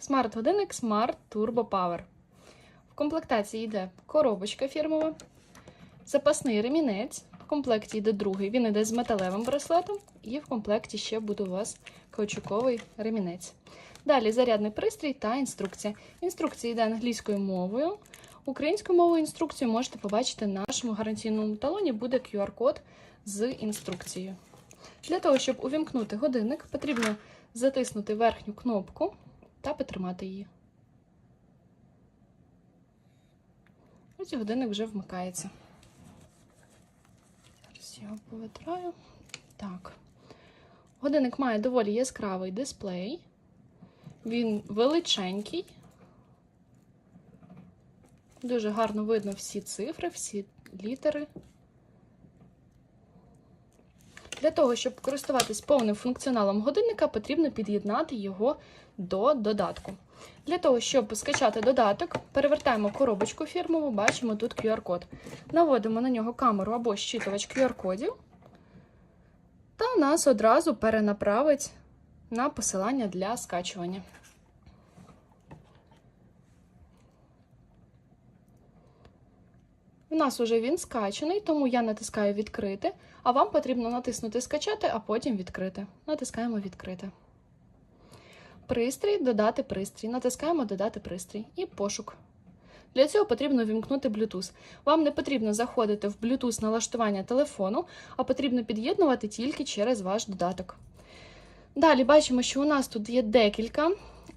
Смарт-годинник Smart Turbo Power. В комплектації йде коробочка фірмова, запасний ремінець. В комплекті йде другий, він йде з металевим браслетом, і в комплекті ще буде у вас каучуковий ремінець. Далі зарядний пристрій та інструкція. Інструкція йде англійською мовою. Українською мовою інструкцію можете побачити на нашому гарантійному талоні, буде QR-код з інструкцією. Для того, щоб увімкнути годинник, потрібно затиснути верхню кнопку та потримати її. Ось годинник вже вмикається. Зараз я його повитраю. Так. Годинник має доволі яскравий дисплей. Він величенький. Дуже гарно видно всі цифри, всі літери. Для того, щоб користуватись повним функціоналом годинника, потрібно під'єднати його до додатку. Для того, щоб скачати додаток, перевертаємо коробочку фірмову, бачимо тут QR-код. Наводимо на нього камеру або щитувач QR-кодів, та нас одразу перенаправить на посилання для скачування. У нас уже він скачаний, тому я натискаю відкрити, а вам потрібно натиснути скачати, а потім відкрити. Натискаємо відкрити. Пристрій, додати пристрій. Натискаємо додати пристрій і пошук. Для цього потрібно вімкнути Bluetooth. Вам не потрібно заходити в Bluetooth налаштування телефону, а потрібно під'єднувати тільки через ваш додаток. Далі бачимо, що у нас тут є декілька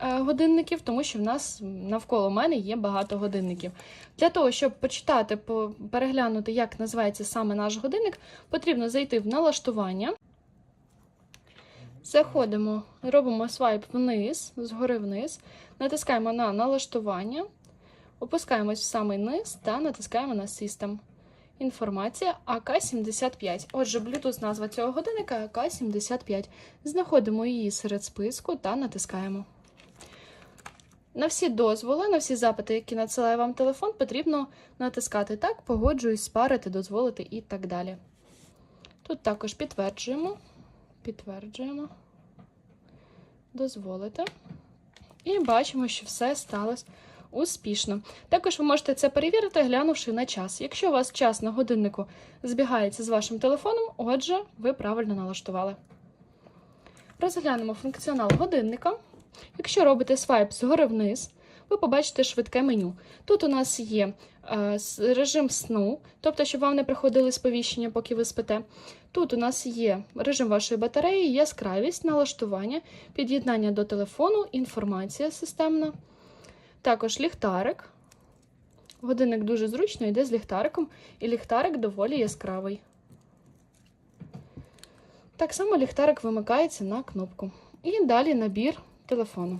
годинників, тому що в нас навколо мене є багато годинників. Для того, щоб почитати, переглянути, як називається саме наш годинник, потрібно зайти в налаштування. Заходимо, робимо свайп вниз, згори вниз, натискаємо на налаштування, опускаємось в самий низ та натискаємо на System. Інформація АК-75. Отже, Bluetooth назва цього годинника АК-75. Знаходимо її серед списку та натискаємо. На всі дозволи, на всі запити, які надсилає вам телефон, потрібно натискати так, погоджуюсь, спарити, дозволити і так далі. Тут також підтверджуємо, підтверджуємо, дозволити. І бачимо, що все сталося успішно. Також ви можете це перевірити, глянувши на час. Якщо у вас час на годиннику збігається з вашим телефоном, отже, ви правильно налаштували. Розглянемо функціонал годинника. Якщо робите свайп згори вниз, ви побачите швидке меню. Тут у нас є е, режим сну, тобто, щоб вам не приходили сповіщення, поки ви спите. Тут у нас є режим вашої батареї, яскравість, налаштування, під'єднання до телефону, інформація системна. Також ліхтарик. Годинник дуже зручно йде з ліхтариком, і ліхтарик доволі яскравий. Так само ліхтарик вимикається на кнопку. І далі набір телефону.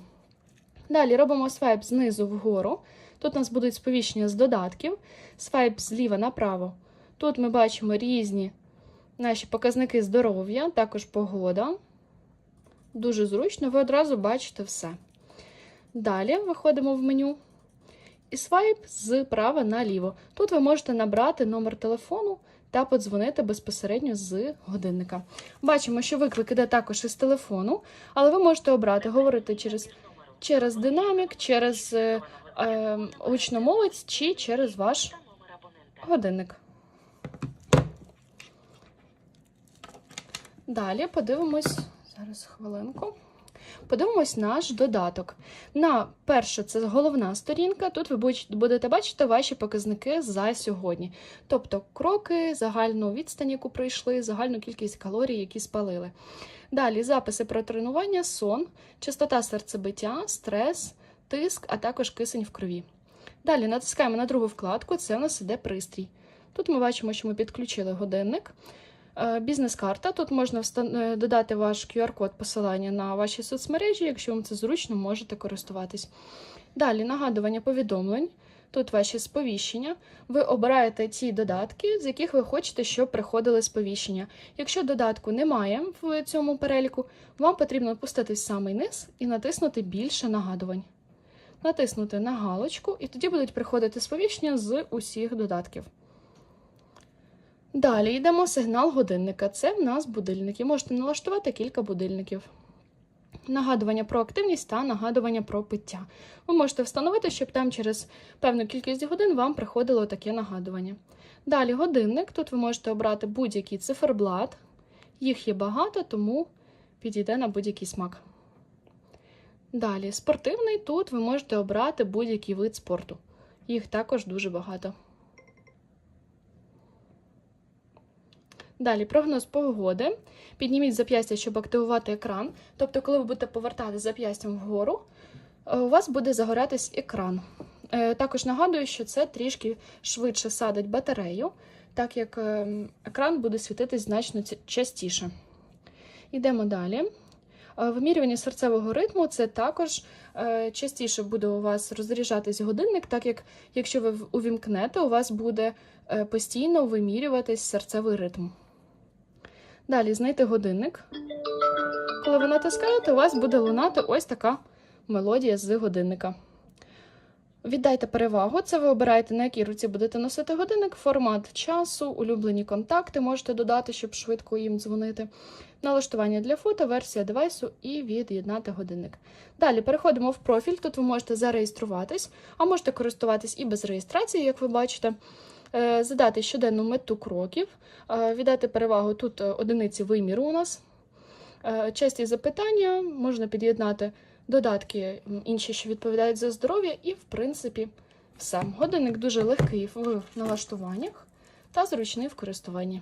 Далі робимо свайп знизу вгору. Тут у нас будуть сповіщення з додатків, свайп зліва направо. Тут ми бачимо різні наші показники здоров'я, також погода. Дуже зручно, ви одразу бачите все. Далі виходимо в меню і свайп з права наліво. Тут ви можете набрати номер телефону та подзвонити безпосередньо з годинника. Бачимо, що виклик іде також із телефону, але ви можете обрати говорити через, через динамік, через е, е, гучномовець чи через ваш годинник. Далі подивимось зараз хвилинку. Подивимось наш додаток. На перше, це головна сторінка. Тут ви будете бачити ваші показники за сьогодні. Тобто кроки, загальну відстань, яку пройшли, загальну кількість калорій, які спалили. Далі записи про тренування, сон, частота серцебиття, стрес, тиск, а також кисень в крові. Далі натискаємо на другу вкладку, це у нас іде пристрій. Тут ми бачимо, що ми підключили годинник. Е, Бізнес-карта. Тут можна е, додати ваш QR-код посилання на ваші соцмережі, якщо вам це зручно, можете користуватись. Далі нагадування повідомлень. Тут ваші сповіщення. Ви обираєте ті додатки, з яких ви хочете, щоб приходили сповіщення. Якщо додатку немає в цьому переліку, вам потрібно опуститись самий низ і натиснути більше нагадувань. Натиснути на галочку, і тоді будуть приходити сповіщення з усіх додатків. Далі йдемо сигнал годинника. Це в нас будильники. Можете налаштувати кілька будильників. нагадування про активність та нагадування про пиття. Ви можете встановити, щоб там через певну кількість годин вам приходило таке нагадування. Далі годинник. Тут ви можете обрати будь-який циферблат. Їх є багато, тому підійде на будь-який смак. Далі, спортивний. Тут ви можете обрати будь-який вид спорту. Їх також дуже багато. Далі прогноз погоди. Підніміть зап'ястя, щоб активувати екран. Тобто, коли ви будете повертати зап'ястям вгору, е, у вас буде загорятись екран. Е, Також нагадую, що це трішки швидше садить батарею, так як ем, екран буде світитись значно частіше. Йдемо далі. Е, Вимірювання серцевого ритму це також е, частіше буде у вас розряджатись годинник, так як якщо ви увімкнете, у вас буде е, постійно вимірюватись серцевий ритм. Далі знайти годинник. Коли ви натискаєте, у вас буде лунати ось така мелодія з годинника. Віддайте перевагу, це ви обираєте, на якій руці будете носити годинник, формат часу, улюблені контакти можете додати, щоб швидко їм дзвонити. Налаштування для фото, версія девайсу і від'єднати годинник. Далі переходимо в профіль. Тут ви можете зареєструватись, а можете користуватись і без реєстрації, як ви бачите. Е, Задати щоденну мету кроків, е, віддати перевагу тут е, одиниці виміру у нас. Часті запитання можна під'єднати додатки інші, що відповідають за здоров'я, і, в принципі, все. Годинник дуже легкий в налаштуваннях та зручний в користуванні.